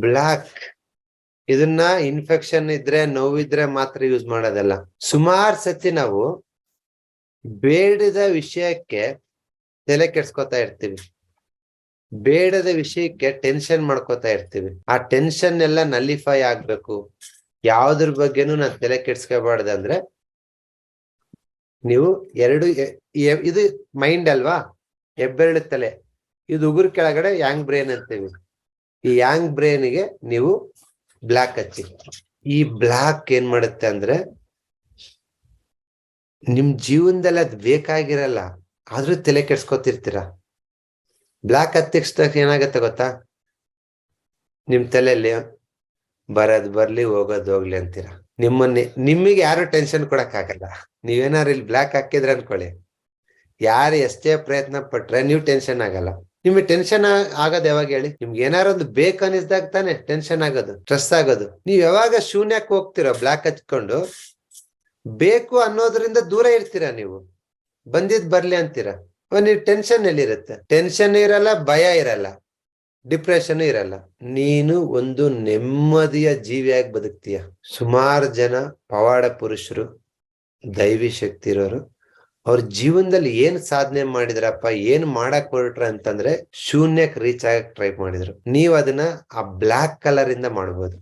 Block. ಇದನ್ನ infection ಇದ್ರೆ, ನೋವಿದ್ರೆ ಮಾತ್ರ ಯೂಸ್ ಮಾಡೋದಲ್ಲ. ಸುಮಾರು ಸತಿ ನಾವು ಬೇಡದ ವಿಷಯಕ್ಕೆ ತಲೆ ಕೆಡ್ಸ್ಕೊತಾ ಇರ್ತೀವಿ. ಬೇಡದ ವಿಷಯಕ್ಕೆ ಟೆನ್ಷನ್ ಮಾಡ್ಕೋತಾ ಇರ್ತೀವಿ. ಆ ಟೆನ್ಷನ್ ಎಲ್ಲ ನಲ್ಲಿಫೈ ಆಗ್ಬೇಕು. ಯಾವ್ದ್ರ ಬಗ್ಗೆನೂ ನಾನು ತಲೆ ಕೆಡ್ಸ್ಕೋಬಾರ್ದು ಅಂದ್ರೆ, ನೀವು ಎರಡು ಇದು ಮೈಂಡ್ ಅಲ್ವಾ? ಹೆಬ್ಬೆರಳು ತಲೆ. ಇದು ಉಗುರು ಕೆಳಗಡೆ ಯಾಂಗ್ ಬ್ರೇನ್ ಅಂತೀವಿ. ಈ ಯಾಂಗ್ ಬ್ರೈನ್ಗೆ ನೀವು ಬ್ಲಾಕ್ ಹಚ್ಚಿ. ಈ ಬ್ಲಾಕ್ ಏನ್ ಮಾಡುತ್ತೆ ಅಂದ್ರೆ ನಿಮ್ ಜೀವನದಲ್ಲಿ ಅದ್ ಬೇಕಾಗಿರಲ್ಲ, ಆದ್ರೂ ತಲೆ ಕೆಡ್ಸ್ಕೊತಿರ್ತೀರ? ಬ್ಲಾಕ್ ಹತ್ತಿದ ಏನಾಗತ್ತೆ ಗೊತ್ತಾ? ನಿಮ್ ತಲೆಯಲ್ಲಿ ಬರೋದ್ ಬರ್ಲಿ, ಹೋಗೋದ್ ಹೋಗ್ಲಿ ಅಂತೀರ? ನಿಮ್ಮನ್ನ, ನಿಮಗೆ ಯಾರು ಟೆನ್ಷನ್ ಕೊಡಕ್ ಆಗಲ್ಲ ನೀವೇನಾರು ಇಲ್ಲಿ ಬ್ಲ್ಯಾಕ್ ಹಾಕಿದ್ರೆ ಅನ್ಕೊಳ್ಳಿ. ಯಾರು ಎಷ್ಟೇ ಪ್ರಯತ್ನ ಪಟ್ರೆ ನೀವು ಟೆನ್ಷನ್ ಆಗಲ್ಲ. ನಿಮ್ಗೆ ಟೆನ್ಷನ್ ಆಗೋದು ಯಾವಾಗ ಹೇಳಿ? ನಿಮ್ಗೆ ಏನಾರ ಒಂದು ಬೇಕು ಅನಿಸ್ದಾಗ ತಾನೆ ಟೆನ್ಷನ್ ಆಗೋದು ಸ್ಟ್ರೆಸ್ ಆಗೋದು. ನೀವ್ ಯಾವಾಗ ಶೂನ್ಯಕ್ಕೆ ಹೋಗ್ತೀರಾ ಬ್ಲಾಕ್ ಹಚ್ಕೊಂಡು, ಬೇಕು ಅನ್ನೋದ್ರಿಂದ ದೂರ ಇರ್ತೀರಾ ನೀವು? ಬಂದಿದ್ ಬರ್ಲಿ ಅಂತೀರಾ? ನೀವು ಟೆನ್ಷನ್ ಎಲ್ಲಿರುತ್ತೆ ಟೆನ್ಷನ್ ಇರಲ್ಲ, ಭಯ ಇರಲ್ಲ. ಡಿಪ್ರೆಷನ್ ಇರಲ್ಲ. ನೀನು ಒಂದು ನೆಮ್ಮದಿಯ ಜೀವಿಯಾಗಿ ಬದುಕ್ತೀಯ. ಸುಮಾರು ಜನ ಪವಾಡ ಪುರುಷರು, ದೈವಿ ಶಕ್ತಿ ಇರೋರು ಅವ್ರ ಜೀವನದಲ್ಲಿ ಏನ್ ಸಾಧನೆ ಮಾಡಿದ್ರಪ್ಪ, ಏನ್ ಮಾಡಕ್ ಹೊರಟ್ರ ಅಂತಂದ್ರೆ ಶೂನ್ಯಕ್ ರೀಚ್ ಆಗಕ್ ಟ್ರೈ ಮಾಡಿದ್ರು. ನೀವ್ ಅದನ್ನ ಆ ಬ್ಲಾಕ್ ಕಲರಿಂದ ಮಾಡ್ಬೋದು.